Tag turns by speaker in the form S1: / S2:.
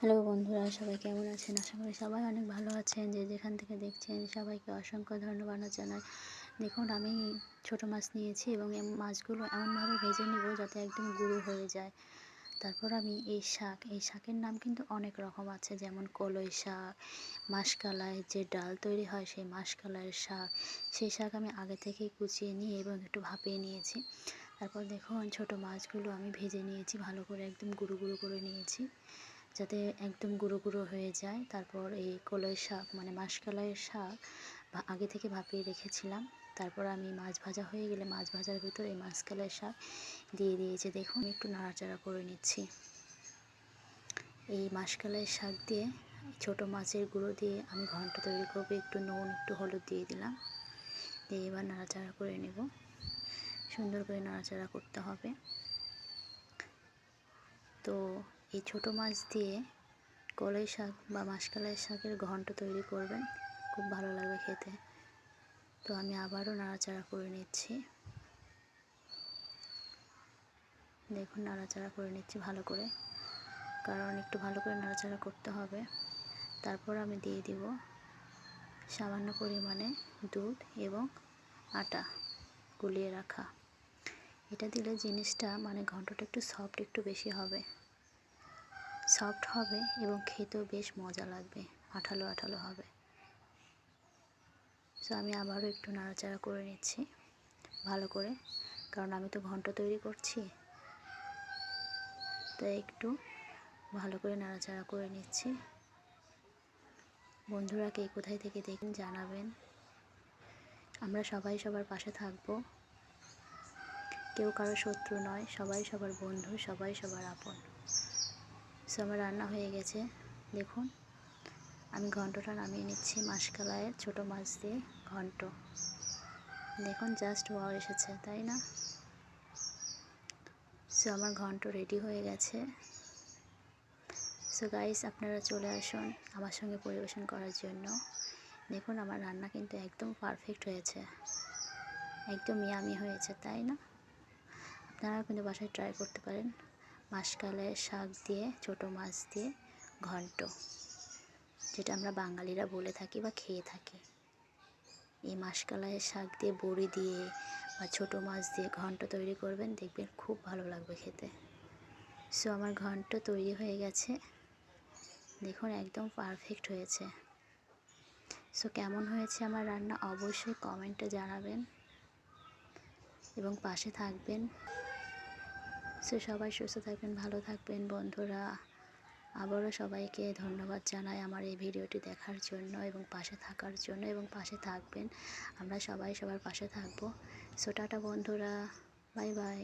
S1: Hello বন্ধুরা, সবাই কেমন আছেন? আশা করি সবাই অনেক ভালো আছেন। যে যেখান থেকে দেখছেন, সবাইকে অসংখ্য ধন্যবাদ জানাই। দেখুন, আমি ছোট মাছ নিয়েছি এবং মাছগুলো এমনভাবে ভেজে নেব যাতে একদম গুঁড়ো হয়ে যায়। তারপর আমি এই শাক, এই শাকের নাম কিন্তু অনেক রকম আছে, যেমন কলই শাক, মাসকালাই, যে ডাল তৈরি হয় সেই মাসকালাইয়ের শাক। সেই শাক আমি আগে থেকেই কুচিয়ে নিয়ে এবং একটু ভাপিয়ে নিয়েছি। তারপর দেখুন, ছোট মাছগুলো আমি ভেজে নিয়েছি, ভালো করে একদম গুঁড়ো গুঁড়ো করে নিয়েছি। যাতে একদম গুঁড়ো গুঁড়ো হয়ে যায়। তারপর এই কলই শাক মানে মাসকালাইয়ের শাক আগে থেকে ভাপিয়ে রেখেছিলাম। তারপর আমি মাছ ভাজা হয়ে গেলে মাছ ভাজার ভিতর এই মাসকালাইয়ের শাক দিয়ে দিয়েছে। দেখুন একটু নাড়াচাড়া করে নিচ্ছি। এই মাসকালাইয়ের শাক দিয়ে ছোট মাছের গুঁড়ো দিয়ে আমি ঘন্ট তৈরি করব। একটু নুন, একটু হলুদ দিয়ে দিলাম। দিয়ে এবার নাড়াচাড়া করে নেব। সুন্দর করে নাড়াচাড়া করতে হবে। তো এই ছোটো মাছ দিয়ে কলাই শাক বা মাসকালাই শাকের ঘন্ট তৈরি করবেন। খুব ভালো লাগবে খেতে। তো আমি আবারও নাড়াচাড়া করে নিচ্ছি। দেখুন, নাড়াচাড়া করে নিচ্ছি ভালো করে। কারণ একটু ভালো করে নাড়াচাড়া করতে হবে। তারপর আমি দিয়ে দিব সামান্য পরিমাণে দুধ এবং আটা গুলিয়ে রাখা। এটা দিলে জিনিসটা মানে ঘন্টটা একটু সফট, একটু বেশি হবে। সফট হবে এবং খেতেও বেশ মজা লাগবে। আঠালো আঠালো হবে। সো আমি আবারও একটু নাড়াচাড়া করে নিচ্ছি, ভালো করে। কারণ আমি তো ঘন্ট তৈরি করছি। তাই একটু ভালো করে নাড়াচাড়া করে নিচ্ছি। বন্ধুরা, কে কোথায় থেকে দেখুন জানাবেন। আমরা সবাই সবার পাশে থাকব। কেউ কারও শত্রু নয়, সবাই সবার বন্ধু, সবাই সবার আপন। সো আমার রান্না হয়ে গেছে। দেখুন, আমি ঘন্টটা নামিয়ে নিচ্ছি মাসকালায়ের ছোটো মাছ দিয়ে ঘন্ট। দেখুন জাস্ট ওয়াও এসেছে, তাই না? সো আমার ঘন্ট রেডি হয়ে গেছে। সো গাইস আপনারা চলে আসুন আমার সঙ্গে পরিবেশন করার জন্য। দেখুন, আমার রান্না কিন্তু একদম পারফেক্ট হয়েছে। একদম ইয়ামি হয়েছে, তাই না? আপনারা কিন্তু বাসায় ট্রাই করতে পারেন। মাসকালের শাক দিয়ে, ছোট মাছ দিয়ে ঘন্ট, যেটা আমরা বাঙালিরা বলে থাকি বা খেয়ে থাকি। এই মাসকালাইয়ের শাক দিয়ে বড়ি দিয়ে বা ছোট মাছ দিয়ে ঘন্ট তৈরি করবেন, দেখবেন খুব ভালো লাগবে খেতে। সো আমার ঘন্ট তৈরি হয়ে গেছে। দেখুন, একদম পারফেক্ট হয়েছে। সো কেমন হয়েছে আমার রান্না অবশ্যই কমেন্টে জানাবেন এবং পাশে থাকবেন। সো সবাই সুস্থ থাকবেন, ভালো থাকবেন বন্ধুরা। আবারও সবাইকে ধন্যবাদ জানাই আমার এই ভিডিওটি দেখার জন্য এবং পাশে থাকার জন্য এবং পাশে থাকবেন। আমরা সবাই সবার পাশে থাকব। সো টাটা বন্ধুরা, বাই বাই।